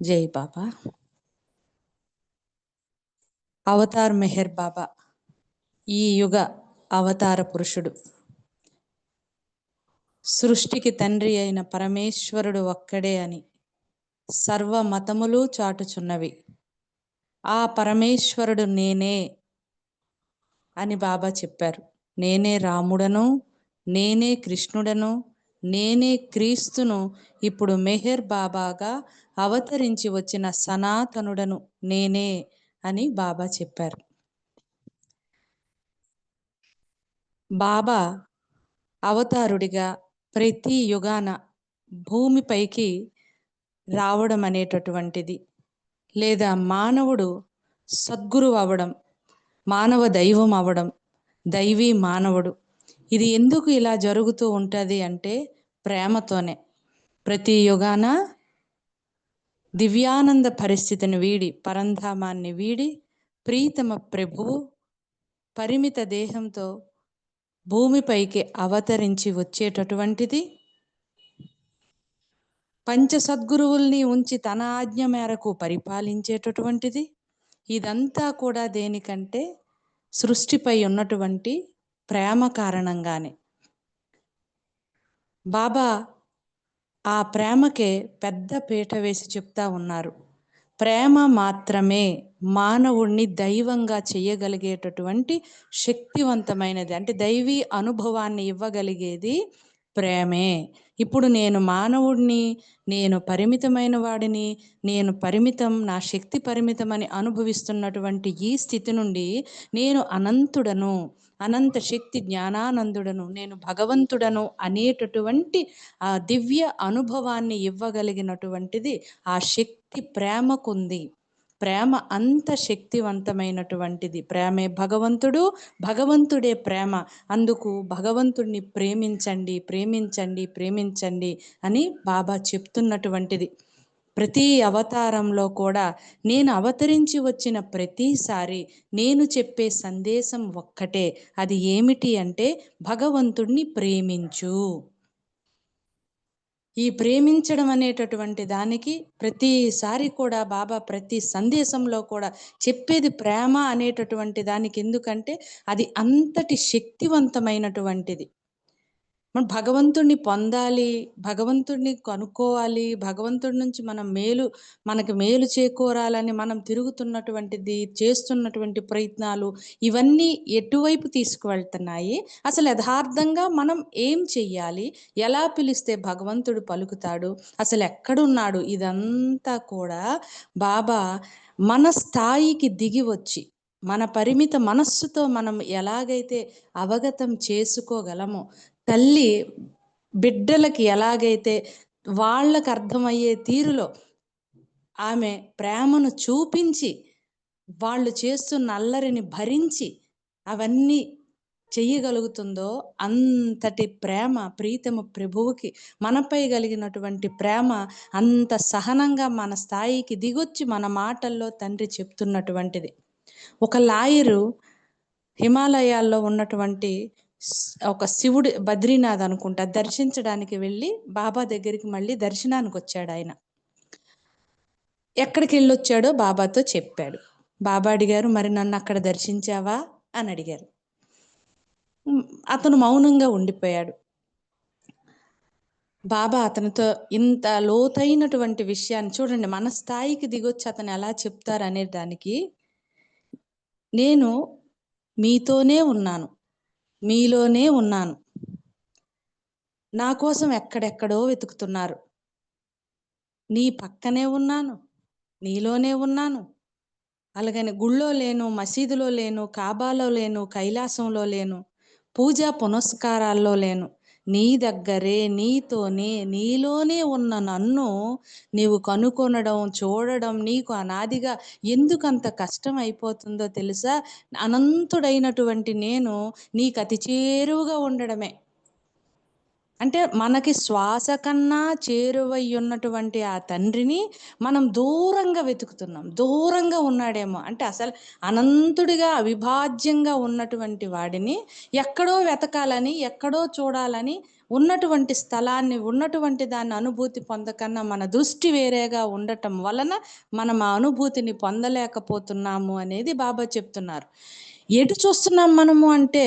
జై బాబా. అవతార్ మెహర్ బాబా ఈ యుగ అవతార పురుషుడు. సృష్టికి తండ్రి అయిన పరమేశ్వరుడు ఒక్కడే అని సర్వ మతములు చాటుచున్నవి. ఆ పరమేశ్వరుడు నేనే అని బాబా చెప్పారు. నేనే రాముడను నేనే కృష్ణుడను నేనే క్రీస్తును ఇప్పుడు మెహర్ బాబాగా అవతరించి వచ్చిన సనాతనుడను నేనే అని బాబా చెప్పారు. బాబా అవతారుడిగా ప్రతి యుగాన భూమిపైకి రావడం అనేటటువంటిది. లేదా మానవుడు సద్గురు అవ్వడం మానవ దైవం అవ్వడం దైవీ మానవుడు. ఇది ఎందుకు ఇలా జరుగుతూ ఉంటుంది అంటే ప్రేమతోనే. ప్రతి యుగాన దివ్యానంద పరిస్థితిని వీడి పరంధామాన్ని వీడి ప్రీతమ ప్రభువు పరిమిత దేహంతో భూమిపైకి అవతరించి వచ్చేటటువంటిది. పంచ సద్గురువుల్ని ఉంచి తన ఆజ్ఞ మేరకు పరిపాలించేటటువంటిది. ఇదంతా కూడా దేనికంటే సృష్టిపై ఉన్నటువంటి ప్రేమ కారణంగానే. బాబా ఆ ప్రేమకే పెద్ద పీట వేసి చెప్తా ఉన్నారు. ప్రేమ మాత్రమే మానవుణ్ణి దైవంగా చేయగలిగేటటువంటి శక్తివంతమైనది. అంటే దైవీ అనుభవాన్ని ఇవ్వగలిగేది ప్రేమే. ఇప్పుడు నేను మానవుడిని నేను పరిమితమైన వాడిని నేను పరిమితం నా శక్తి పరిమితమని అనుభవిస్తున్నటువంటి ఈ స్థితి నుండి నేను అనంతుడను అనంత శక్తి జ్ఞానానందుడను నేను భగవంతుడను అనేటటువంటి ఆ దివ్య అనుభవాన్ని ఇవ్వగలిగినటువంటిది ఆ శక్తి ప్రేమకుంది. ప్రేమ అంత శక్తివంతమైనటువంటిది. ప్రేమే భగవంతుడు భగవంతుడే ప్రేమ. అందుకు భగవంతుడిని ప్రేమించండి ప్రేమించండి ప్రేమించండి అని బాబా చెప్తున్నటువంటిది. ప్రతి అవతారంలో కూడా నేను అవతరించి వచ్చిన ప్రతిసారి నేను చెప్పే సందేశం ఒక్కటే. అది ఏమిటి అంటే భగవంతుణ్ణి ప్రేమించు. ఈ ప్రేమించడం అనేటటువంటి దానికి ప్రతిసారి కూడా బాబా ప్రతి సందేశంలో కూడా చెప్పేది ప్రేమ అనేటటువంటి దానికి ఎందుకంటే అది అంతటి శక్తివంతమైనటువంటిది. మనం భగవంతుడిని పొందాలి భగవంతుడిని కనుక్కోవాలి భగవంతుడి నుంచి మనం మేలు మనకి మేలు చేకూరాలని మనం తిరుగుతున్నటువంటిది చేస్తున్నటువంటి ప్రయత్నాలు ఇవన్నీ ఎటువైపు తీసుకువెళ్తున్నాయి? అసలు యథార్థంగా మనం ఏం చెయ్యాలి? ఎలా పిలిస్తే భగవంతుడు పలుకుతాడు? అసలు ఎక్కడున్నాడు? ఇదంతా కూడా బాబా మన స్థాయికి దిగి వచ్చి మన పరిమిత మనస్సుతో మనం ఎలాగైతే అవగతం చేసుకోగలమో తల్లి బిడ్డలకి ఎలాగైతే వాళ్ళకు అర్థమయ్యే తీరులో ఆమె ప్రేమను చూపించి వాళ్ళు చేస్తున్న అల్లరిని భరించి అవన్నీ చెయ్యగలుగుతుందో అంతటి ప్రేమ ప్రీతము ప్రభువుకి మనపై కలిగినటువంటి ప్రేమ అంత సహనంగా మన స్థాయికి దిగొచ్చి మన మాటల్లో తండ్రి చెప్తున్నటువంటిది. ఒక లాయరు హిమాలయాల్లో ఉన్నటువంటి ఒక శివుడు బద్రీనాథ్ అనుకుంటా దర్శించడానికి వెళ్ళి బాబా దగ్గరికి మళ్ళీ దర్శనానికి వచ్చాడు ఆయన. ఎక్కడికి వెళ్ళొచ్చాడో బాబాతో చెప్పాడు. బాబా అడిగారు మరి నన్ను అక్కడ దర్శించావా? అని అడిగారు. అతను మౌనంగా ఉండిపోయాడు. బాబా అతనితో ఇంత లోతైనటువంటి విషయాన్ని చూడండి మన స్థాయికి దిగొచ్చి అతను ఎలా చెప్తారు అనే దానికి నేను మీతోనే ఉన్నాను. మీలోనే ఉన్నాను. నా కోసం ఎక్కడెక్కడో వెతుకుతున్నారు. నీ పక్కనే ఉన్నాను నీలోనే ఉన్నాను. అలాగని గుళ్ళో లేను మసీదులో లేను కాబాలో లేను కైలాసంలో లేను పూజా పునస్కారాల్లో లేను. నీ దగ్గరే నీతోనే నీలోనే ఉన్న నన్ను నీవు కనుకొనడం చూడడం నీకు అనాదిగా ఎందుకంత కష్టం అయిపోతుందో తెలుసా? అనంతుడైనటువంటి నేను నీకు అతి చేరువుగా ఉండడమే. అంటే మనకి శ్వాస కన్నా చేరువై ఉన్నటువంటి ఆ తండ్రిని మనం దూరంగా వెతుకుతున్నాం. దూరంగా ఉన్నాడేమో. అంటే అసలు అనంతుడిగా అవిభాజ్యంగా ఉన్నటువంటి వాడిని ఎక్కడో వెతకాలని ఎక్కడో చూడాలని ఉన్నటువంటి స్థలాన్ని ఉన్నటువంటి దాన్ని అనుభూతి పొందకన్నా మన దృష్టి వేరేగా ఉండటం వలన మనం ఆ అనుభూతిని పొందలేకపోతున్నాము అనేది బాబా చెప్తున్నారు. ఎటు చూస్తున్నాం మనము అంటే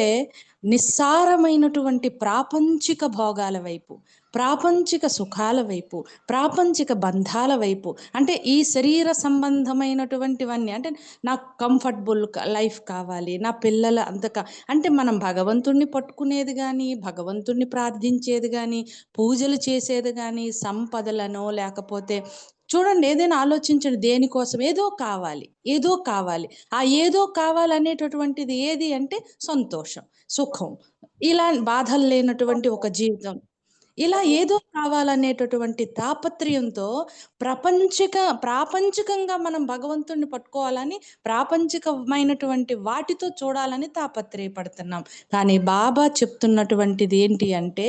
నిస్సారమైనటువంటి ప్రాపంచిక భోగాల వైపు ప్రాపంచిక సుఖాల వైపు ప్రాపంచిక బంధాల వైపు అంటే ఈ శరీర సంబంధమైనటువంటివన్నీ అంటే నాకు కంఫర్టబుల్ లైఫ్ కావాలి నా పిల్లల అంతక అంటే మనం భగవంతుణ్ణి పట్టుకునేది కానీ భగవంతుణ్ణి ప్రార్థించేది కానీ పూజలు చేసేది కానీ సంపదలను లేకపోతే చూడండి ఏదైనా ఆలోచించండి దేనికోసం ఏదో కావాలి ఏదో కావాలి. ఆ ఏదో కావాలనేటటువంటిది ఏది అంటే సంతోషం సుఖం. ఇలా బాధలు లేనటువంటి ఒక జీవితం. ఇలా ఏదో కావాలనేటటువంటి తాపత్రయంతో ప్రపంచిక ప్రాపంచికంగా మనం భగవంతుణ్ణి పట్టుకోవాలని ప్రాపంచికమైనటువంటి వాటితో చూడాలని తాపత్రయపడుతున్నాం. కానీ బాబా చెప్తున్నటువంటిది ఏంటి అంటే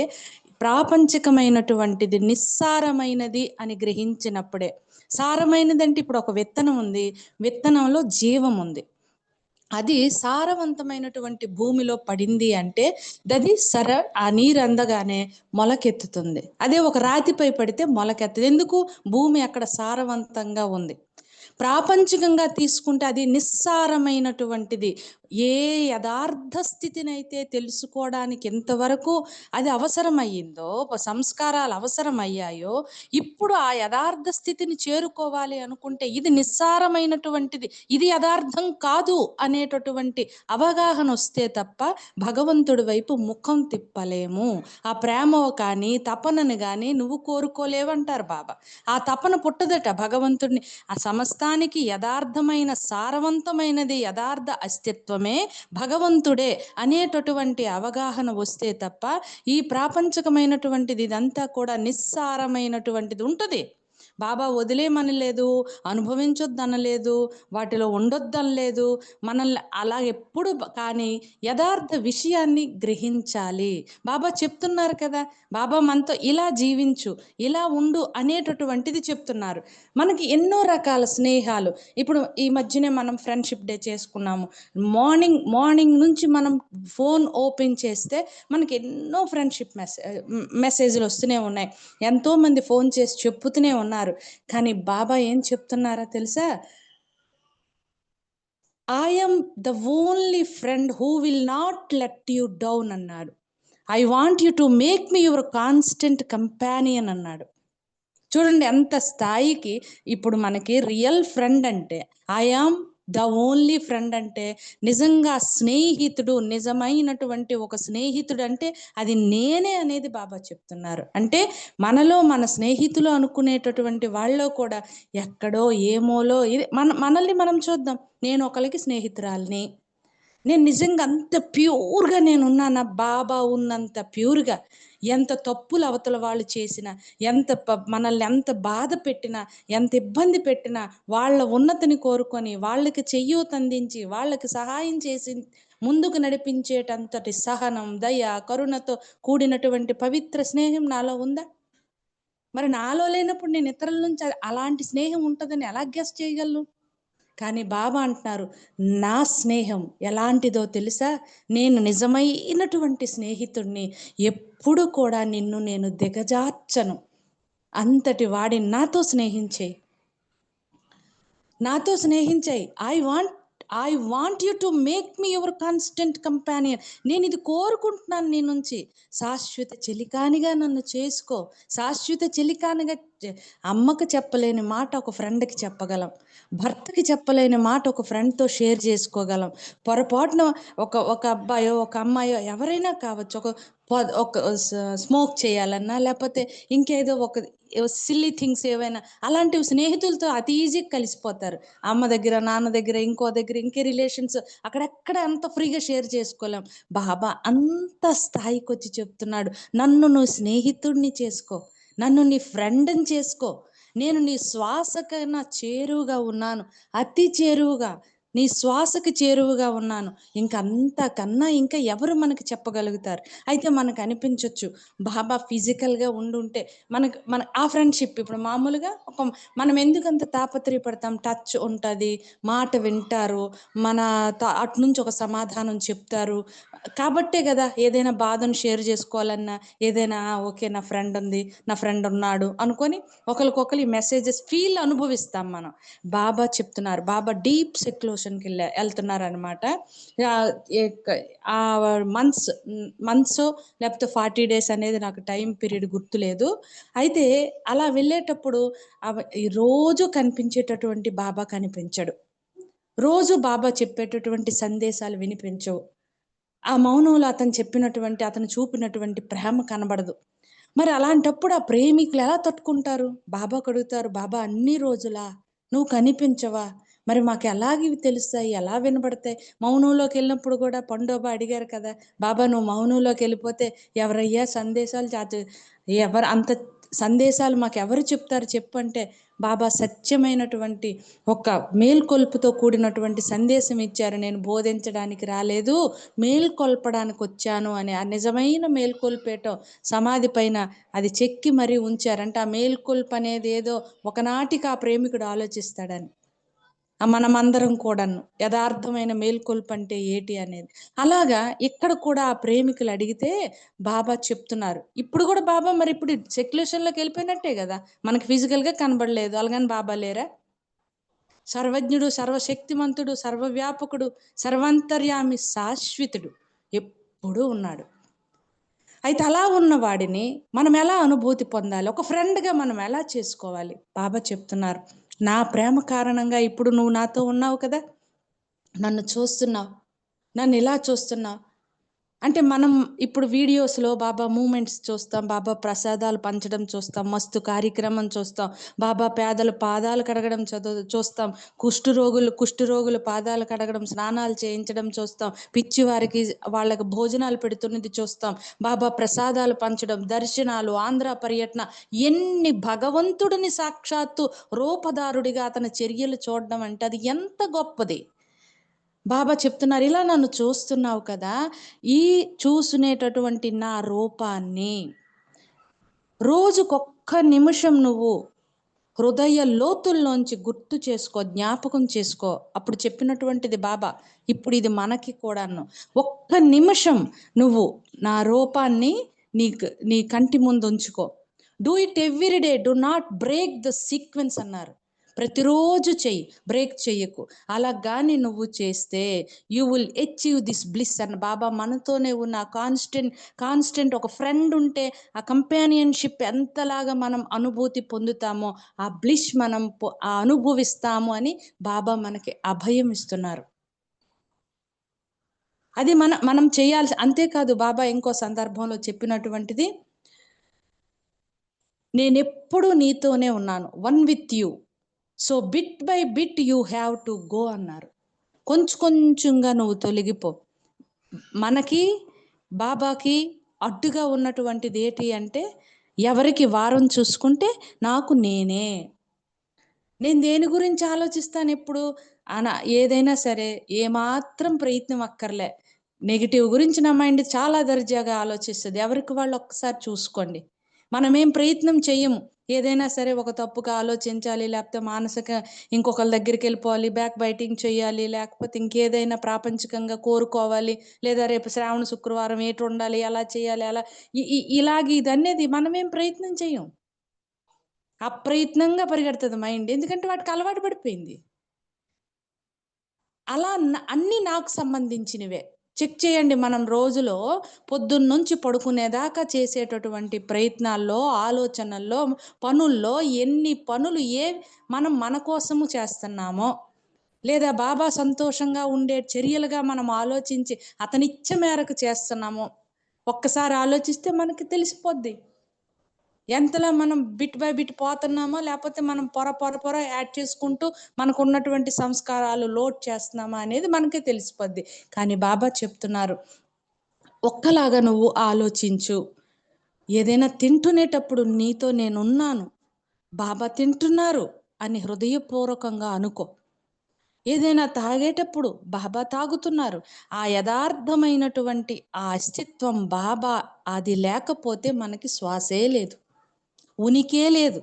ప్రాపంచికమైనటువంటిది నిస్సారమైనది అని గ్రహించినప్పుడే. సారమైనది అంటే ఇప్పుడు ఒక విత్తనం ఉంది. విత్తనంలో జీవం ఉంది. అది సారవంతమైనటువంటి భూమిలో పడింది అంటే దది సర ఆ నీరు అందగానే మొలకెత్తుతుంది. అదే ఒక రాతిపై పడితే మొలకెత్తదు. ఎందుకు? భూమి అక్కడ సారవంతంగా ఉంది. ప్రాపంచికంగా తీసుకుంటే అది నిస్సారమైనటువంటిది. ఏ యథార్థ స్థితినైతే తెలుసుకోవడానికి ఎంతవరకు అది అవసరమయ్యిందో సంస్కారాలు అవసరమయ్యాయో ఇప్పుడు ఆ యథార్థ స్థితిని చేరుకోవాలి అనుకుంటే ఇది నిస్సారమైనటువంటిది. ఇది యథార్థం కాదు అనేటటువంటి అవగాహన వస్తే తప్ప భగవంతుడి వైపు ముఖం తిప్పలేము. ఆ ప్రేమ కానీ తపనను కానీ నువ్వు కోరుకోలేవంటారు బాబా. ఆ తపన పుట్టదట భగవంతుడిని. ఆ సమస్తానికి యథార్థమైన సారవంతమైనది యథార్థ అస్తిత్వమే భగవంతుడే అనేటటువంటి అవగాహన వస్తే తప్ప ఈ ప్రాపంచకమైనటువంటిది ఇదంతా కూడా నిస్సారమైనటువంటిది ఉంటుంది. బాబా వదిలేయమనలేదు అనుభవించొద్దనలేదు వాటిలో ఉండొద్దనలేదు మనల్ని అలా ఎప్పుడు కానీ యథార్థ విషయాన్ని గ్రహించాలి. బాబా చెప్తున్నారు కదా బాబా మనతో ఇలా జీవించు ఇలా ఉండు అనేటటువంటిది చెప్తున్నారు. మనకి ఎన్నో రకాల స్నేహాలు. ఇప్పుడు ఈ మధ్యనే మనం ఫ్రెండ్షిప్ డే చేసుకున్నాము. మార్నింగ్ మార్నింగ్ నుంచి మనం ఫోన్ ఓపెన్ చేస్తే మనకి ఎన్నో ఫ్రెండ్షిప్ మెసేజ్ మెసేజ్లు వస్తూనే ఉన్నాయి. ఎంతోమంది ఫోన్ చేసి చెప్పుతూనే ఉన్నారు. కానీ బాబా ఏం చెప్తున్నారా తెలుసా? I'm the only friend who will not let you down అన్నాడు. I want you to make me your constant companion అన్నాడు. చూడండి ఎంత స్థాయికి ఇప్పుడు మనకి రియల్ ఫ్రెండ్ అంటే I am the only friend అంటే నిజంగా స్నేహితుడు నిజమైనటువంటి ఒక స్నేహితుడు అంటే అది నేనే అనేది బాబా చెప్తున్నారు. అంటే మనలో మన స్నేహితులు అనుకునేటటువంటి వాళ్ళలో కూడా ఎక్కడో ఏమోలో ఇది మన మనల్ని మనం చూద్దాం. నేను ఒకరికి స్నేహితురాలిని. నేను నిజంగా అంత ప్యూర్గా నేను ఉన్నానా బాబా ఉన్నంత ప్యూర్గా. ఎంత తప్పులు అవతల వాళ్ళు చేసినా ఎంత ప- మనల్ని ఎంత బాధ పెట్టినా ఎంత ఇబ్బంది పెట్టినా వాళ్ళ ఉన్నతిని కోరుకొని వాళ్ళకి చెయ్యూత అందించి వాళ్ళకి సహాయం చేసి ముందుకు నడిపించేటంతటి సహనం దయ కరుణతో కూడినటువంటి పవిత్ర స్నేహం నాలో ఉందా? మరి నాలో లేనప్పుడు నేను ఇతరుల నుంచి అలాంటి స్నేహం ఉంటుందని ఎలా గెస్ చేయగలను? కానీ బాబా అంటున్నారు నా స్నేహం ఎలాంటిదో తెలుసా? నేను నిజమైనటువంటి స్నేహితుడిని ఎప్పుడు కూడా నిన్ను నేను దిగజార్చను. అంతటి వాడిని నాతో స్నేహించే. నాతో స్నేహించాయి I want I want you to make me your constant companion నేను ఇది కోరుకుంటున్నాను నీ నుంచి. శాశ్వత చెలికానిగా నన్ను చేసుకో. శాశ్వత చెలికానిగా అమ్మకు చెప్పలేని మాట ఒక ఫ్రెండ్కి చెప్పగలం. భర్తకి చెప్పలేని మాట ఒక ఫ్రెండ్తో షేర్ చేసుకోగలం. పొరపాటున ఒక ఒక అబ్బాయో ఒక అమ్మాయో ఎవరైనా కావచ్చు ఒక ఒక స్మోక్ చేయాలన్నా లేకపోతే ఇంకేదో ఒక సిల్లీ థింగ్స్ ఏవైనా అలాంటివి స్నేహితులతో అతి ఈజీగా కలిసిపోతారు. అమ్మ దగ్గర నాన్న దగ్గర ఇంకో దగ్గర ఇంకే రిలేషన్స్ అక్కడెక్కడ అంత ఫ్రీగా షేర్ చేసుకోలేం. బాబా అంత స్థాయికి వచ్చి చెప్తున్నాడు. నన్ను నువ్వు స్నేహితుడిని చేసుకో. నన్ను నీ ఫ్రెండ్ని చేసుకో. నేను నీ శ్వాసకన్నా చేరువుగా ఉన్నాను. అతి చేరువుగా. నీ శ్వాసకి చేరువగా ఉన్నాను. ఇంకా అంతకన్నా ఇంకా ఎవరు మనకు చెప్పగలుగుతారు? అయితే మనకు అనిపించవచ్చు బాబా ఫిజికల్గా ఉండుంటే మనకు మన ఆ ఫ్రెండ్షిప్ ఇప్పుడు మామూలుగా ఒక మనం ఎందుకంత తాపత్రయపడతాం? టచ్ ఉంటుంది మాట వింటారు మన అటు నుంచి ఒక సమాధానం చెప్తారు. కాబట్టే కదా ఏదైనా బాధను షేర్ చేసుకోవాలన్నా ఏదైనా ఓకే నా ఫ్రెండ్ ఉంది నా ఫ్రెండ్ ఉన్నాడు అనుకొని ఒకరికొకరు ఈ మెసేజెస్ ఫీల్ అనుభవిస్తాం మనం. బాబా చెప్తున్నారు బాబా డీప్ సెక్లోషన్కి వెళ్తున్నారు అనమాట ఆ మంత్స్ మంత్స్ లేకపోతే ఫార్టీ డేస్ అనేది నాకు టైం పీరియడ్ గుర్తులేదు. అయితే అలా వెళ్ళేటప్పుడు ఈ రోజు కనిపించేటటువంటి బాబా కనిపించడు. రోజు బాబా చెప్పేటటువంటి సందేశాలు వినిపించవు. ఆ మౌనంలో అతను చెప్పినటువంటి అతను చూపినటువంటి ప్రేమ కనబడదు. మరి అలాంటప్పుడు ఆ ప్రేమికులు ఎలా తట్టుకుంటారు? బాబా కడుగుతారు బాబా అన్ని రోజులా నువ్వు కనిపించవా? మరి మాకు ఎలాగ ఇవి తెలుస్తాయి? ఎలా వినబడతాయి? మౌనంలోకి వెళ్ళినప్పుడు కూడా పండోబా అడిగారు కదా బాబా నువ్వు మౌనంలోకి వెళ్ళిపోతే ఎవరయ్యా సందేశాలు చాచు ఎవరు అంత సందేశాలు మాకు ఎవరు చెప్తారు చెప్పంటే బాబా సత్యమైనటువంటి ఒక మేల్కొల్పుతో కూడినటువంటి సందేశం ఇచ్చారు. నేను బోధించడానికి రాలేదు మేల్కొల్పడానికి వచ్చాను అని. ఆ నిజమైన మేల్కొల్పేటో సమాధి పైన అది చెక్కి మరీ ఉంచారంటే ఆ మేల్కొల్పు అనేది ఏదో ఒకనాటికి ఆ ప్రేమికుడు ఆలోచిస్తాడని. మనమందరం కూడాను యథార్థమైన మేల్కొల్పు అంటే ఏటి అనేది. అలాగా ఇక్కడ కూడా ఆ ప్రేమికులు అడిగితే బాబా చెప్తున్నారు. ఇప్పుడు కూడా బాబా మరి ఇప్పుడు సెక్యులేషన్లోకి వెళ్ళిపోయినట్టే కదా. మనకి ఫిజికల్గా కనబడలేదు. అలాగని బాబా లేరా? సర్వజ్ఞుడు సర్వశక్తిమంతుడు సర్వవ్యాపకుడు సర్వంతర్యామి శాశ్వతుడు ఎప్పుడూ ఉన్నాడు. అయితే అలా ఉన్న వాడిని మనం ఎలా అనుభూతి పొందాలి? ఒక ఫ్రెండ్గా మనం ఎలా చేసుకోవాలి? బాబా చెప్తున్నారు. నా ప్రేమ కారణంగా ఇప్పుడు నువ్వు నాతో ఉన్నావు కదా? నన్ను చూస్తున్నావు. నన్ను ఇలా చూస్తున్నావు. అంటే మనం ఇప్పుడు వీడియోస్లో బాబా మూమెంట్స్ చూస్తాం బాబా ప్రసాదాలు పంచడం చూస్తాం మస్తు కార్యక్రమం చూస్తాం బాబా పేదలు పాదాలు కడగడం చదువు చూస్తాం కుష్టు రోగులు కుష్టు రోగులు పాదాలు కడగడం స్నానాలు చేయించడం చూస్తాం పిచ్చి వారికి వాళ్ళకి భోజనాలు పెడుతున్నది చూస్తాం బాబా ప్రసాదాలు పంచడం దర్శనాలు ఆంధ్ర పర్యటన ఎన్ని భగవంతుడిని సాక్షాత్తు రూపదారుడిగా అతని చర్యలు చూడడం అంటే అది ఎంత గొప్పది. బాబా చెప్తున్నారు ఇలా నన్ను చూస్తున్నావు కదా ఈ చూసునేటటువంటి నా రూపాన్ని రోజుకొక్క నిమిషం నువ్వు హృదయ లోతుల్లోంచి గుర్తు చేసుకో జ్ఞాపకం చేసుకో. అప్పుడు చెప్పినటువంటిది బాబా ఇప్పుడు ఇది మనకి కూడాను. ఒక్క నిమిషం నువ్వు నా రూపాన్ని నీ నీ కంటి ముందు ఉంచుకో. Do it every day do not break the sequence అన్నారు. ప్రతిరోజు చెయ్యి బ్రేక్ చెయ్యకు. అలా కానీ నువ్వు చేస్తే you will achieve this bliss అన్న బాబా మనతోనే ఉన్న కాన్స్టెంట్ కాన్స్టెంట్ ఒక ఫ్రెండ్ ఉంటే ఆ కంపానియన్షిప్ ఎంతలాగా మనం అనుభూతి పొందుతామో ఆ బ్లిష్ మనం ఆ అనుభవిస్తాము అని బాబా మనకి అభయం ఇస్తున్నారు. అది మన మనం చేయాల్సి అంతేకాదు బాబా ఇంకో సందర్భంలో చెప్పినటువంటిది నేను నీతోనే ఉన్నాను. One with you. So bit by bit you have to go అన్నారు. కొంచెం కొంచెంగా నువ్వు తొలగిపో. మనకి బాబాకి అడ్డుగా ఉన్నటువంటిది ఏంటి అంటే ఎవరికి వారం చూసుకుంటే నాకు నేనే. నేను దేని గురించి ఆలోచిస్తాను ఎప్పుడు? అన ఏదైనా సరే ఏమాత్రం ప్రయత్నం అక్కర్లే. నెగిటివ్ గురించి నా మైండ్ చాలా దర్జాగా ఆలోచిస్తుంది. ఎవరికి వాళ్ళు ఒక్కసారి చూసుకోండి. మనం ఏం ప్రయత్నం చెయ్యము. ఏదైనా సరే ఒక తప్పుగా ఆలోచించాలి లేకపోతే మానసిక ఇంకొకరి దగ్గరికి వెళ్ళిపోవాలి బ్యాక్ బైటింగ్ చేయాలి లేకపోతే ఇంకేదైనా ప్రాపంచికంగా కోరుకోవాలి లేదా రేపు శ్రావణ శుక్రవారం ఏటు ఉండాలి ఎలా చేయాలి అలా ఇ- ఇది అనేది మనమేం ప్రయత్నం చేయం. అప్రయత్నంగా పరిగెడుతుంది మైండ్ ఎందుకంటే వాటికి అలవాటు పడిపోయింది. అలా అన్నీ నాకు సంబంధించినవే. చెక్ చేయండి మనం రోజులో పొద్దున్నుంచి పడుకునేదాకా చేసేటటువంటి ప్రయత్నాల్లో ఆలోచనల్లో పనుల్లో ఎన్ని పనులు ఏ మనం మన కోసము చేస్తున్నామో. లేదా బాబా సంతోషంగా ఉండే చర్యలుగా మనం ఆలోచించి అతనిచ్చ మేరకు చేస్తున్నాము. ఒక్కసారి ఆలోచిస్తే మనకి తెలిసిపోద్ది. ఎంతలా మనం బిట్ బై బిట్ పోతున్నామో లేకపోతే మనం పొర పొర పొర యాడ్ చేసుకుంటూ మనకు ఉన్నటువంటి సంస్కారాలు లోడ్ చేస్తున్నామా అనేది మనకే తెలిసిపోద్ది. కానీ బాబా చెప్తున్నారు ఒక్కలాగా నువ్వు ఆలోచించు. ఏదైనా తింటునేటప్పుడు నీతో నేనున్నాను. బాబా తింటున్నారు అని హృదయపూర్వకంగా అనుకో. ఏదైనా తాగేటప్పుడు బాబా తాగుతున్నారు. ఆ యథార్థమైనటువంటి ఆ అస్తిత్వం బాబా అది లేకపోతే మనకి శ్వాసే లేదు. ఉనికే లేదు.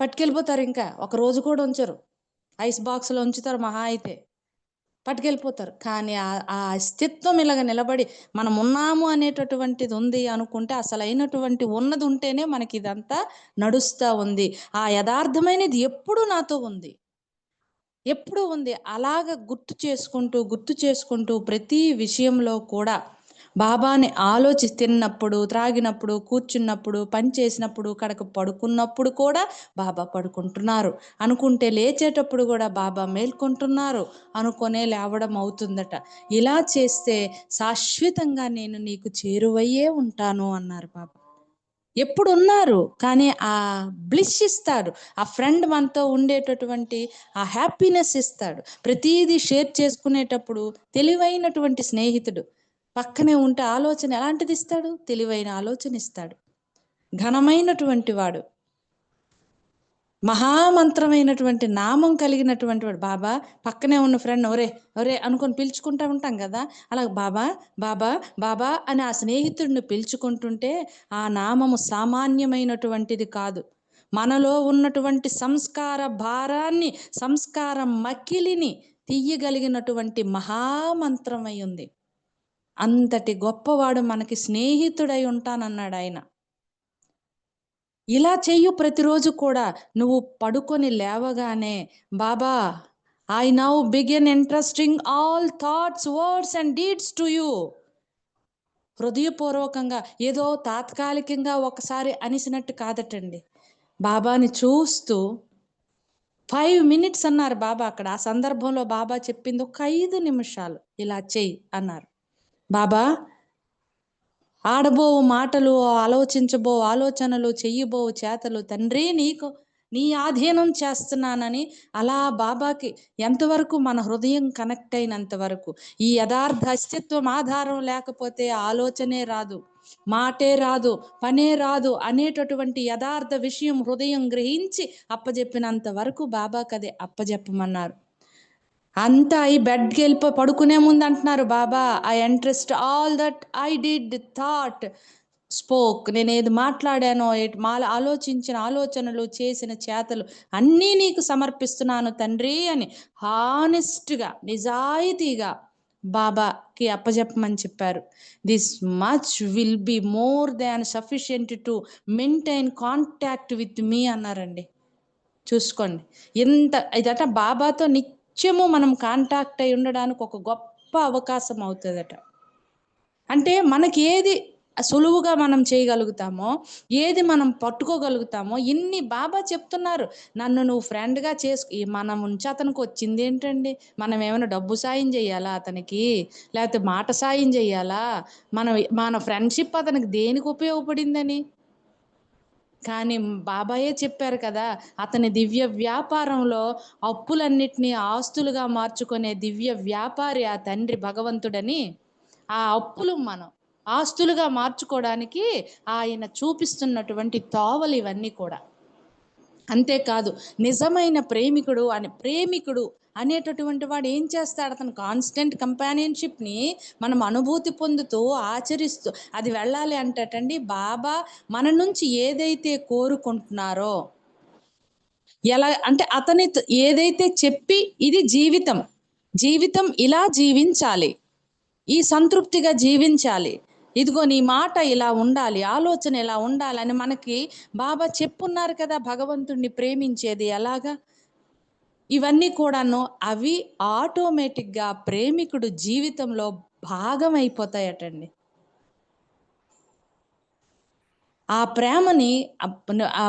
పట్టుకెళ్ళిపోతారు ఇంకా. ఒక రోజు కూడా ఉంచరు. ఐస్ బాక్స్లో ఉంచుతారు మహా అయితే. పట్టుకెళ్ళిపోతారు. కానీ ఆ అస్తిత్వం ఇలాగ నిలబడి మనం ఉన్నాము అనేటటువంటిది ఉంది అనుకుంటే అసలైనటువంటి ఉన్నది ఉంటేనే మనకి ఇదంతా నడుస్తూ ఉంది. ఆ యథార్థమైనది ఎప్పుడూ నాతో ఉంది. ఎప్పుడూ ఉంది. అలాగ గుర్తు చేసుకుంటూ గుర్తు చేసుకుంటూ ప్రతి విషయంలో కూడా బాబాని ఆలోచి తిన్నప్పుడు త్రాగినప్పుడు కూర్చున్నప్పుడు పని చేసినప్పుడు కడక పడుకున్నప్పుడు కూడా బాబా పడుకుంటున్నారు. అనుకుంటే లేచేటప్పుడు కూడా బాబా మేల్కొంటున్నారు. అనుకొనే లేవడం అవుతుందట. ఇలా చేస్తే శాశ్వతంగా నేను నీకు చేరువయ్యే ఉంటాను అన్నారు బాబా. ఎప్పుడు ఉన్నారు కానీ ఆ బ్లిష్ ఇస్తాడు. ఆ ఫ్రెండ్ మనతో ఉండేటటువంటి ఆ హ్యాపీనెస్ ఇస్తాడు. ప్రతిదీ షేర్ చేసుకునేటప్పుడు తెలివైనటువంటి స్నేహితుడు. పక్కనే ఉంటే ఆలోచన ఎలాంటిది ఇస్తాడు? తెలివైన ఆలోచన ఇస్తాడు. ఘనమైనటువంటి వాడు. మహామంత్రమైనటువంటి నామం కలిగినటువంటి వాడు. బాబా పక్కనే ఉన్న ఫ్రెండ్ ఒరే ఒరే అనుకొని పిలుచుకుంటా ఉంటాం కదా. అలా బాబా బాబా బాబా అని ఆ స్నేహితుడిని పిలుచుకుంటుంటే ఆ నామము సామాన్యమైనటువంటిది కాదు. మనలో ఉన్నటువంటి సంస్కార భారాన్ని సంస్కార మకిలిని తీయగలిగినటువంటి మహామంత్రమై ఉంది. అంతటి గొప్పవాడు మనకి స్నేహితుడై ఉంటానన్నాడు ఆయన. ఇలా చెయ్యు ప్రతిరోజు కూడా నువ్వు పడుకొని లేవగానే Baba I now begin entrusting all thoughts words and deeds to you హృదయపూర్వకంగా ఏదో తాత్కాలికంగా ఒకసారి అనిసినట్టు కాదటండి. బాబాని చూస్తూ ఫైవ్ మినిట్స్ అన్నారు బాబా అక్కడ. ఆ సందర్భంలో బాబా చెప్పింది ఒక ఐదు నిమిషాలు. ఇలా చెయ్యి అన్నారు. బాబా ఆడబో మాటలు ఆలోచించబో ఆలోచనలు చెయ్యబో చేతలు తండ్రి నీకు నీ ఆధీనం చేస్తున్నానని అలా బాబాకి ఎంతవరకు మన హృదయం కనెక్ట్ అయినంత వరకు. ఈ యథార్థ అస్తిత్వం ఆధారం లేకపోతే ఆలోచనే రాదు మాటే రాదు పనే రాదు అనేటటువంటి యథార్థ విషయం హృదయం గ్రహించి అప్పజెప్పినంత వరకు బాబాకి అది అప్పజెప్పమన్నారు. అంతా ఈ బెడ్కి వెళ్ళిపో పడుకునే ముందు అంటున్నారు Baba I entrust all that I did thought spoke నేను ఏది మాట్లాడానో మాల మా ఆలోచించిన ఆలోచనలు చేసిన చేతలు అన్నీ నీకు సమర్పిస్తున్నాను తండ్రి అని హానెస్ట్గా నిజాయితీగా బాబాకి అప్పజెప్పమని చెప్పారు. This much will be more than sufficient to maintain contact with me అన్నారండి. చూసుకోండి. ఎంత ఇదట బాబాతో నిత్యము మనం కాంటాక్ట్ అయి ఉండడానికి ఒక గొప్ప అవకాశం అవుతుందట. అంటే మనకి ఏది సులువుగా మనం చేయగలుగుతామో ఏది మనం పట్టుకోగలుగుతామో ఇన్ని బాబా చెప్తున్నారు. నన్ను నువ్వు ఫ్రెండ్గా చేసుకు మనం ఉంచి అతనికి వచ్చింది ఏంటండి? మనం ఏమైనా డబ్బు సాయం చేయాలా అతనికి? లేకపోతే మాట సాయం చేయాలా? మనం మన ఫ్రెండ్షిప్ అతనికి దేనికి ఉపయోగపడిందని? కానీ బాబాయే చెప్పారు కదా అతని దివ్య వ్యాపారంలో అప్పులన్నిటినీ ఆస్తులుగా మార్చుకునే దివ్య వ్యాపారి ఆ తండ్రి భగవంతుడని ఆ అప్పులు మనం ఆస్తులుగా మార్చుకోవడానికి ఆయన చూపిస్తున్నటువంటి తోవలు ఇవన్నీ కూడా. అంతేకాదు నిజమైన ప్రేమికుడు అని ప్రేమికుడు అనేటటువంటి వాడు ఏం చేస్తాడు? అతను కాన్స్టెంట్ కంపానియన్షిప్ని మనం అనుభూతి పొందుతూ ఆచరిస్తూ అది వెళ్ళాలి అంటటండి బాబా మన నుంచి ఏదైతే కోరుకుంటున్నారో ఎలా అంటే అతని ఏదైతే చెప్పి ఇది జీవితం జీవితం ఇలా జీవించాలి ఈ సంతృప్తిగా జీవించాలి ఇదిగో నీ మాట ఇలా ఉండాలి ఆలోచన ఇలా ఉండాలని మనకి బాబా చెప్పున్నారు కదా భగవంతుణ్ణి ప్రేమించేది ఎలాగా? ఇవన్నీ కూడాను అవి ఆటోమేటిక్గా ప్రేమికుడు జీవితంలో భాగం అయిపోతాయటండి ఆ ప్రేమని ఆ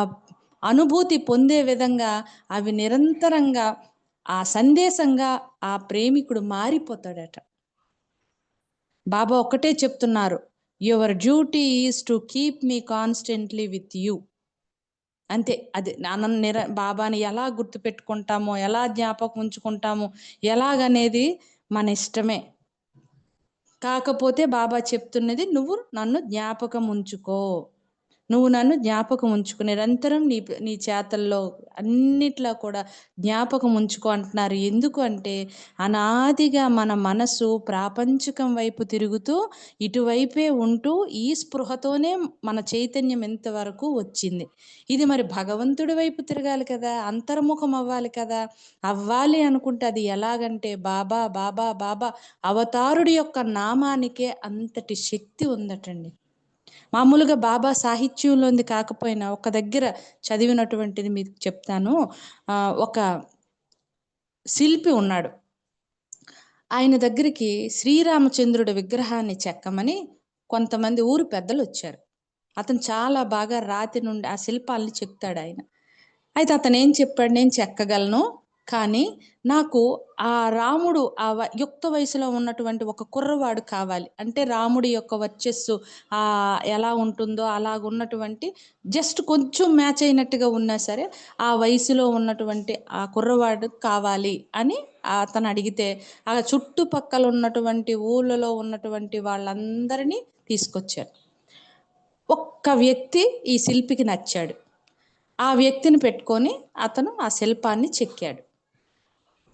అనుభూతి పొందే విధంగా అవి నిరంతరంగా ఆ సందేశంగా ఆ ప్రేమికుడు మారిపోతాడట. బాబా ఒకటే చెప్తున్నారు your duty is to keep me constantly with you అంతే. అది నాన్న నిర బాబాని ఎలా గుర్తుపెట్టుకుంటామో ఎలా జ్ఞాపకం ఉంచుకుంటామో ఎలాగనేది మన ఇష్టమే. కాకపోతే బాబా చెప్తున్నది నువ్వు నన్ను జ్ఞాపకం ఉంచుకో. నువ్వు నన్ను జ్ఞాపకం ఉంచుకు నిరంతరం నీ నీ చేతల్లో అన్నిట్లో కూడా జ్ఞాపకం ఉంచుకో అంటున్నారు. ఎందుకు అంటే అనాదిగా మన మనసు ప్రాపంచికం వైపు తిరుగుతూ ఇటువైపే ఉంటూ ఈ స్పృహతోనే మన చైతన్యం ఎంతవరకు వచ్చింది. ఇది మరి భగవంతుడి వైపు తిరగాలి కదా అంతర్ముఖం అవ్వాలి కదా. అవ్వాలి అనుకుంటే అది ఎలాగంటే బాబా బాబా బాబా అవతారుడి యొక్క నామానికే అంతటి శక్తి ఉందటండి. మామూలుగా బాబా సాహిత్యంలోంది కాకపోయినా ఒక దగ్గర చదివినటువంటిది మీకు చెప్తాను. ఒక శిల్పి ఉన్నాడు. ఆయన దగ్గరికి శ్రీరామచంద్రుడి విగ్రహాన్ని చెక్కమని కొంతమంది ఊరు పెద్దలు వచ్చారు అతను చాలా బాగా రాతి నుండి ఆ శిల్పాలని చెప్తాడు ఆయన. అయితే అతను ఏం చెప్పాడు? నేను చెక్కగలను. కానీ నాకు ఆ రాముడు ఆ యుక్త వయసులో ఉన్నటువంటి ఒక కుర్రవాడు కావాలి. అంటే రాముడి యొక్క వర్చస్సు ఆ ఎలా ఉంటుందో అలాగ ఉన్నటువంటి జస్ట్ కొంచెం మ్యాచ్ అయినట్టుగా ఉన్నా సరే ఆ వయసులో ఉన్నటువంటి ఆ కుర్రవాడు కావాలి అని అతను అడిగితే ఆ చుట్టుపక్కల ఉన్నటువంటి ఊళ్ళలో ఉన్నటువంటి వాళ్ళందరినీ తీసుకొచ్చారు ఒక్క వ్యక్తి ఈ శిల్పికి నచ్చాడు. ఆ వ్యక్తిని పెట్టుకొని అతను ఆ శిల్పాన్ని చెక్కాడు.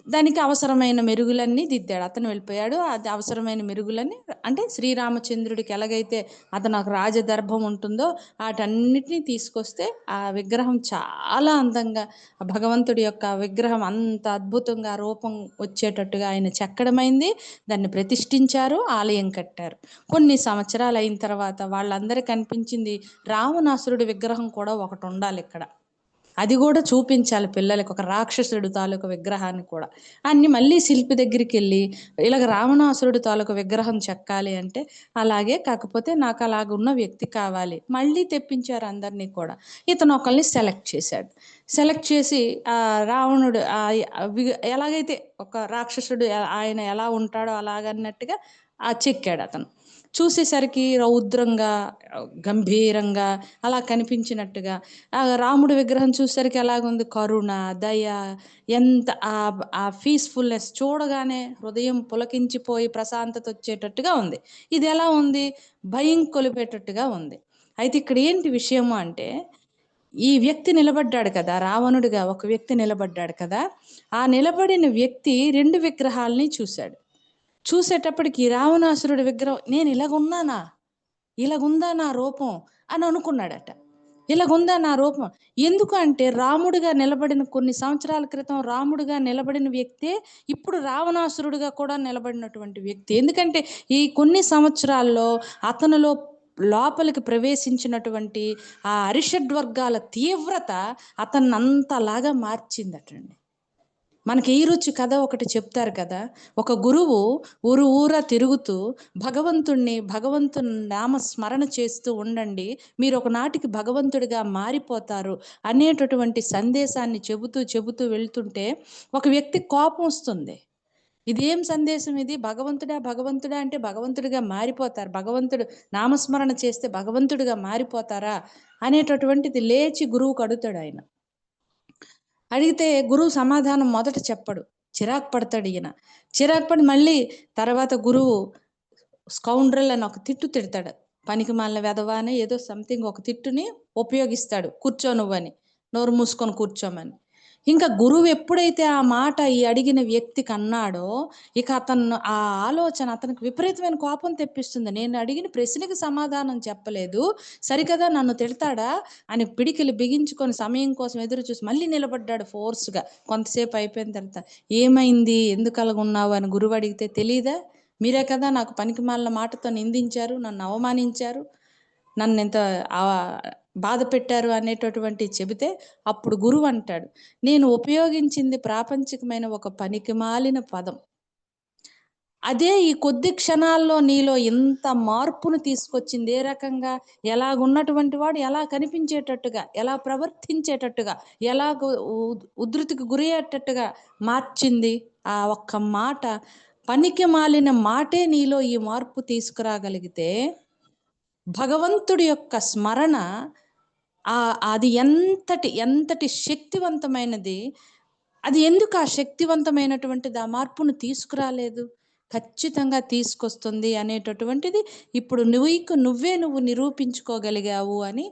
దానికి అవసరమైన మెరుగులన్నీ దిద్దాడు. అతను వెళ్ళిపోయాడు. అది అవసరమైన మెరుగులన్నీ అంటే శ్రీరామచంద్రుడికి ఎలాగైతే అతను ఒక రాజదర్భం ఉంటుందో వాటన్నిటినీ తీసుకొస్తే ఆ విగ్రహం చాలా అందంగా ఆ భగవంతుడి యొక్క విగ్రహం అంత అద్భుతంగా రూపం వచ్చేటట్టుగా ఆయన చెక్కడమైంది. దాన్ని ప్రతిష్ఠించారు ఆలయం కట్టారు. కొన్ని సంవత్సరాలు అయిన తర్వాత వాళ్ళందరికీ కనిపించింది రావణాసురుడి విగ్రహం కూడా ఒకటి ఉండాలి ఇక్కడ. అది కూడా చూపించాలి పిల్లలకి ఒక రాక్షసుడు తాలూకు విగ్రహాన్ని కూడా. అన్ని మళ్ళీ శిల్పి దగ్గరికి వెళ్ళి ఇలాగ రావణాసురుడు తాలూకు విగ్రహం చెక్కాలి అంటే అలాగే కాకపోతే నాకు అలాగ ఉన్న వ్యక్తి కావాలి. మళ్ళీ తెప్పించారు అందరినీ కూడా. ఇతను ఒకరిని సెలెక్ట్ చేశాడు. సెలెక్ట్ చేసి ఆ రావణుడు ఎలాగైతే ఒక రాక్షసుడు ఆయన ఎలా ఉంటాడో అలాగన్నట్టుగా ఆ చెక్కాడు అతను. చూసేసరికి రౌద్రంగా గంభీరంగా అలా కనిపించినట్టుగా. ఆ రాముడి విగ్రహం చూసేసరికి ఎలాగుంది? కరుణ దయ ఎంత ఆ ఆ పీస్ఫుల్నెస్ చూడగానే హృదయం పులకించిపోయి ప్రశాంతత వచ్చేటట్టుగా ఉంది. ఇది ఎలా ఉంది? భయం కొలిపేటట్టుగా ఉంది. అయితే ఇక్కడ ఏంటి విషయము అంటే ఈ వ్యక్తి నిలబడ్డాడు కదా రావణుడిగా ఒక వ్యక్తి నిలబడ్డాడు కదా ఆ నిలబడిన వ్యక్తి రెండు విగ్రహాలని చూశాడు. చూసేటప్పటికి రావణాసురుడి విగ్రహం నేను ఇలాగున్నానా? ఇలాగుందా నా రూపం? అని అనుకున్నాడట. ఇలాగుందా నా రూపం? ఎందుకు అంటే రాముడిగా నిలబడిన కొన్ని సంవత్సరాల క్రితం రాముడిగా నిలబడిన వ్యక్తే ఇప్పుడు రావణాసురుడిగా కూడా నిలబడినటువంటి వ్యక్తి. ఎందుకంటే ఈ కొన్ని సంవత్సరాల్లో అతనిలో లోపలికి ప్రవేశించినటువంటి ఆ అరిషడ్ వర్గాల తీవ్రత అతన్నంతలాగా మార్చింది మార్చిందటండి. మనకి ఈ రుచి కథ ఒకటి చెప్తారు కదా. ఒక గురువు ఊరు ఊరా తిరుగుతూ భగవంతుణ్ణి భగవంతుని నామ స్మరణ చేస్తూ ఉండండి మీరు ఒకనాటికి భగవంతుడిగా మారిపోతారు అనేటటువంటి సందేశాన్ని చెబుతూ చెబుతూ వెళ్తుంటే ఒక వ్యక్తి కోపం వస్తుంది. ఇదేం సందేశం ఇది? భగవంతుడా భగవంతుడా అంటే భగవంతుడిగా మారిపోతారు. భగవంతుడు నామస్మరణ చేస్తే భగవంతుడిగా మారిపోతారా? అనేటటువంటిది లేచి గురువుకు అడుగుతాడు ఆయన. అడిగితే గురువు సమాధానం మొదట చెప్పడు. చిరాకు పడతాడు ఈయన. చిరాకు పడి మళ్ళీ తర్వాత గురువు స్కౌండ్రల్ అని ఒక తిట్టు తిడతాడు. పనికి మాలిన వెధవానే అని ఏదో సంథింగ్ ఒక తిట్టుని ఉపయోగిస్తాడు. కూర్చో నువ్వని. నోరు మూసుకొని కూర్చోమని. ఇంకా గురువు ఎప్పుడైతే ఆ మాట ఈ అడిగిన వ్యక్తికి అన్నాడో ఇక అతను ఆ ఆలోచన అతనికి విపరీతమైన కోపం తెప్పిస్తుంది. నేను అడిగిన ప్రశ్నకి సమాధానం చెప్పలేదు. సరికదా నన్ను తిడతాడా అని పిడికిలు బిగించుకొని సమయం కోసం ఎదురు చూసి మళ్ళీ నిలబడ్డాడు ఫోర్స్గా. కొంతసేపు అయిపోయిన తర్వాత ఏమైంది? ఎందుకు అలాగున్నావు అని గురువు అడిగితే తెలియదా మీరే కదా నాకు పనికిమాలిన మాటతో నిందించారు నన్ను అవమానించారు నన్ను ఎంత బాధ పెట్టారు అనేటటువంటి చెబితే అప్పుడు గురువు అంటాడు నేను ఉపయోగించింది ప్రాపంచికమైన ఒక పనికి మాలిన పదం. అదే ఈ కొద్ది క్షణాల్లో నీలో ఇంత మార్పును తీసుకొచ్చింది ఏ రకంగా? ఎలాగున్నటువంటి వాడు? ఎలా కనిపించేటట్టుగా? ఎలా ప్రవర్తించేటట్టుగా? ఎలా గు- ఉధృతికి గురయ్యేటట్టుగా మార్చింది ఆ ఒక్క మాట? పనికి మాలిన మాటే నీలో ఈ మార్పు తీసుకురాగలిగితే భగవంతుడి యొక్క స్మరణ అది ఎంతటి ఎంతటి శక్తివంతమైనది అది ఎందుకు ఆ శక్తివంతమైనటువంటిది ఆ మార్పును తీసుకురాలేదు? ఖచ్చితంగా తీసుకొస్తుంది అనేటటువంటిది ఇప్పుడు నువ్వు నువ్వే నువ్వు నిరూపించుకోగలిగావు అని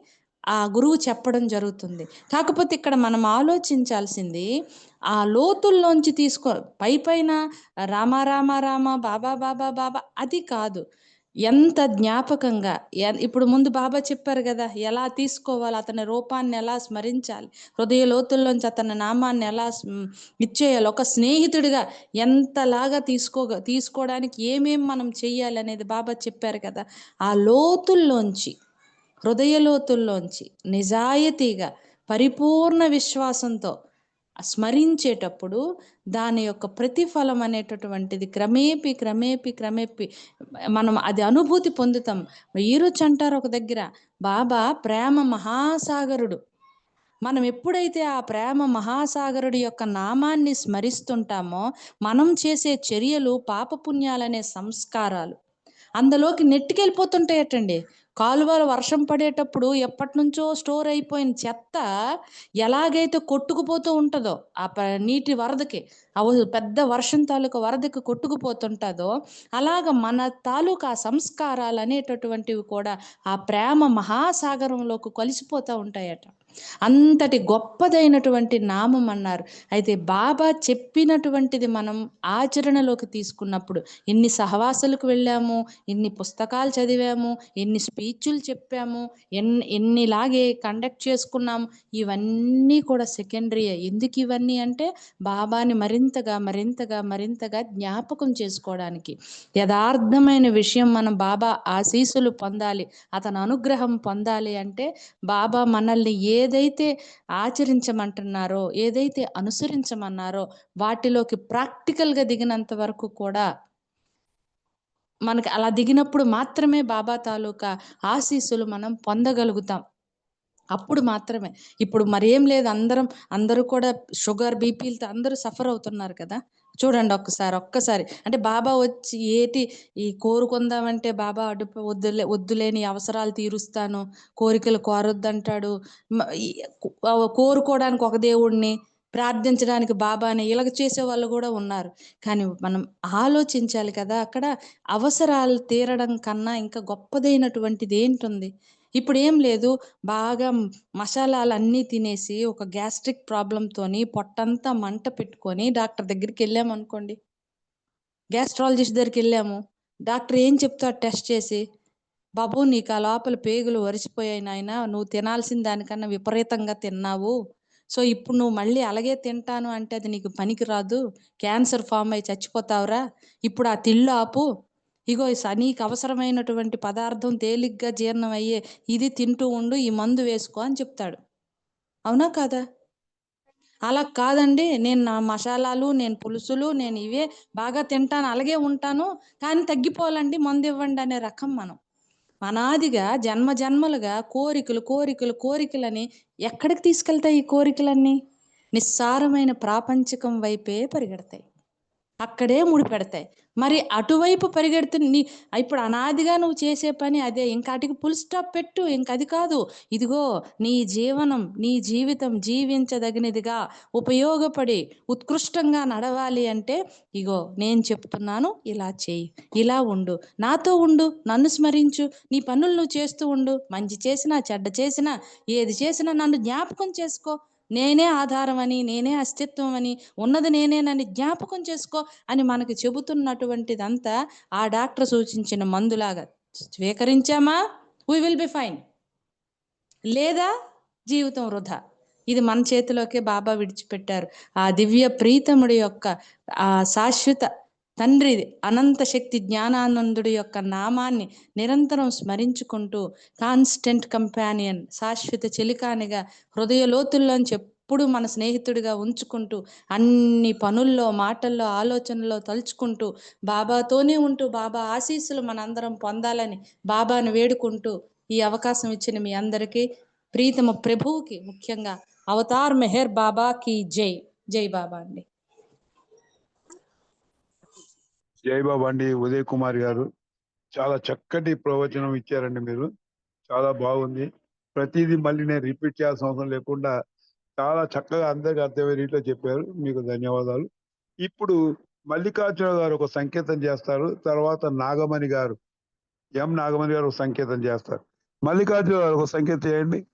ఆ గురువు చెప్పడం జరుగుతుంది. కాకపోతే ఇక్కడ మనం ఆలోచించాల్సింది ఆ లోతుల్లోంచి తీసుకో పై పైన రామ రామ రామ బాబా బాబా బాబా అది కాదు. ఎంత జ్ఞాపకంగా ఎ- ఇప్పుడు ముందు బాబా చెప్పారు కదా ఎలా తీసుకోవాలి అతని రూపాన్ని ఎలా స్మరించాలి హృదయ లోతుల్లోంచి అతని నామాన్ని ఎలా ఇచ్చేయాలి ఒక స్నేహితుడిగా ఎంతలాగా తీసుకో తీసుకోవడానికి ఏమేం మనం చెయ్యాలి అనేది బాబా చెప్పారు కదా ఆ లోతుల్లోంచి హృదయ లోతుల్లోంచి నిజాయితీగా పరిపూర్ణ విశ్వాసంతో స్మరించేటప్పుడు దాని యొక్క ప్రతిఫలం అనేటటువంటిది క్రమేపి క్రమేపి క్రమేపి. మనం అది అనుభూతి పొందుతాం. ఈరోజు అంటారు ఒక దగ్గర బాబా ప్రేమ మహాసాగరుడు. మనం ఎప్పుడైతే ఆ ప్రేమ మహాసాగరుడి యొక్క నామాన్ని స్మరిస్తుంటామో మనం చేసే చర్యలు పాపపుణ్యాలనే సంస్కారాలు. అందులోకి నెట్టుకెళ్ళిపోతుంటాయటండి. కాలువలు వర్షం పడేటప్పుడు ఎప్పటి నుంచో స్టోర్ అయిపోయిన చెత్త ఎలాగైతే కొట్టుకుపోతూ ఉంటుందో ఆ ప- నీటి వరదకి ఆ పెద్ద వర్షం తాలూకా వరదకి కొట్టుకుపోతుంటుందో అలాగ మన తాలూకా సంస్కారాలు అనేటటువంటివి కూడా ఆ ప్రేమ మహాసాగరంలోకి కలిసిపోతూ ఉంటాయట. అంతటి గొప్పదైనటువంటి నామం అన్నారు. అయితే బాబా చెప్పినటువంటిది మనం ఆచరణలోకి తీసుకున్నప్పుడు ఎన్ని సహవాసాలకు వెళ్ళాము ఎన్ని పుస్తకాలు చదివాము ఎన్ని స్పీచ్లు చెప్పాము ఎన్ని ఎన్నిలాగే కండక్ట్ చేసుకున్నాము ఇవన్నీ కూడా సెకండరీ ఎందుకు ఇవన్నీ అంటే బాబాని మరింతగా మరింతగా మరింతగా జ్ఞాపకం చేసుకోవడానికి. యథార్థమైన విషయం మనం బాబా ఆశీస్సులు పొందాలి అతను అనుగ్రహం పొందాలి అంటే బాబా మనల్ని ఏ ఏదైతే ఆచరించమంటున్నారో ఏదైతే అనుసరించమన్నారో వాటిలోకి ప్రాక్టికల్గా దిగినంత వరకు కూడా మనకి అలా దిగినప్పుడు మాత్రమే బాబా తాలూకా ఆశీస్సులు మనం పొందగలుగుతాం. అప్పుడు మాత్రమే. ఇప్పుడు మరేం లేదు అందరం అందరూ కూడా షుగర్ బీపీలతో అందరూ సఫర్ అవుతున్నారు కదా. చూడండి ఒక్కసారి ఒక్కసారి. అంటే బాబా వచ్చి ఏటి ఈ కోరుకుందామంటే బాబా అడుపు వద్దులే వద్దులేని అవసరాలు తీరుస్తాను కోరికలు కోరొద్దంటాడు. కోరుకోవడానికి ఒక దేవుడిని ప్రార్థించడానికి బాబాని ఇలాగ చేసే వాళ్ళు కూడా ఉన్నారు. కానీ మనం ఆలోచించాలి కదా అక్కడ అవసరాలు తీరడం కన్నా ఇంకా గొప్పదైనటువంటిది ఏంటుంది ఇప్పుడు ఏం లేదు. బాగా మసాలాలు అన్నీ తినేసి ఒక గ్యాస్ట్రిక్ ప్రాబ్లంతోని పొట్టంతా మంట పెట్టుకొని డాక్టర్ దగ్గరికి వెళ్ళాము అనుకోండి. గ్యాస్ట్రాలజిస్ట్ దగ్గరికి వెళ్ళాము. డాక్టర్ ఏం చెప్తాడు టెస్ట్ చేసి? బాబు నీకు ఆ లోపల పేగులు వరిసిపోయాయి నాయన. నువ్వు తినాల్సిన దానికన్నా విపరీతంగా తిన్నావు. సో ఇప్పుడు నువ్వు మళ్ళీ అలాగే తింటాను అంటే అది నీకు పనికి రాదు క్యాన్సర్ ఫామ్ అయి చచ్చిపోతావురా. ఇప్పుడు ఆ తిళ్ళు ఆపు. ఇగో ఈ నీకు అవసరమైనటువంటి పదార్థం తేలిగ్గా జీర్ణం అయ్యే ఇది తింటూ ఉండు ఈ మందు వేసుకో అని చెప్తాడు. అవునా కాదా? అలా కాదండి నేను నా మసాలాలు నేను పులుసులు నేను ఇవే బాగా తింటాను అలాగే ఉంటాను కానీ తగ్గిపోవాలండి మందు ఇవ్వండి అనే రకం మనం. అనాదిగా జన్మ జన్మలుగా కోరికలు కోరికలు కోరికలని ఎక్కడికి తీసుకెళ్తాయి ఈ కోరికలన్నీ? నిస్సారమైన ప్రాపంచికం వైపే పరిగెడతాయి. అక్కడే ముడిపెడతాయి మరి అటువైపు పరిగెడుతున్న నీ ఇప్పుడు అనాదిగా నువ్వు చేసే పని అదే. ఇంకా అటుకి ఫుల్ స్టాప్ పెట్టు. ఇంక అది కాదు. ఇదిగో నీ జీవనం నీ జీవితం జీవించదగినదిగా ఉపయోగపడి ఉత్కృష్టంగా నడవాలి అంటే ఇగో నేను చెప్తున్నాను ఇలా చేయి. ఇలా ఉండు. నాతో ఉండు. నన్ను స్మరించు. నీ పనులు నువ్వు చేస్తూ ఉండు. మంచి చేసినా చెడ్డ చేసినా ఏది చేసినా నన్ను జ్ఞాపకం చేసుకో. నేనే ఆధారం అని నేనే అస్తిత్వం అని ఉన్నది నేనేనని జ్ఞాపకం చేసుకో అని మనకి చెబుతున్నటువంటిదంతా ఆ డాక్టర్ సూచించిన మందులాగా. స్వీకరించామా? వీ విల్ బి ఫైన్ లేదా జీవితం వృధా. ఇది మన చేతిలోకే బాబా విడిచిపెట్టారు. ఆ దివ్య ప్రీతముడి యొక్క ఆ శాశ్వత తండ్రి అనంత శక్తి జ్ఞానానందుడి యొక్క నామాన్ని నిరంతరం స్మరించుకుంటూ కాన్స్టెంట్ కంపానియన్ శాశ్వత చెలికానిగా హృదయ లోతుల్లోంచి ఎప్పుడు మన స్నేహితుడిగా ఉంచుకుంటూ అన్ని పనుల్లో మాటల్లో ఆలోచనలో తలుచుకుంటూ బాబాతోనే ఉంటూ బాబా ఆశీస్సులు మనందరం పొందాలని బాబాను వేడుకుంటూ ఈ అవకాశం ఇచ్చిన మీ అందరికీ ప్రీతమ ప్రభువుకి ముఖ్యంగా అవతార్ మెహర్ బాబా కి జై. జై బాబా అండి. జై అండి ఉదయ్ కుమార్ గారు చాలా చక్కటి ప్రవచనం ఇచ్చారండి మీరు. చాలా బాగుంది. ప్రతిదీ మళ్ళీ నేను రిపీట్ చేయాల్సిన అవసరం లేకుండా చాలా చక్కగా అందరికి అర్థమయ్యే రీతిలో చెప్పారు. మీకు ధన్యవాదాలు. ఇప్పుడు మల్లికార్జున గారు ఒక సంకేతం చేస్తారు. తర్వాత నాగమణి గారు. ఎం నాగమణి గారు ఒక సంకేతం చేస్తారు. మల్లికార్జున గారు ఒక సంకేతం చేయండి.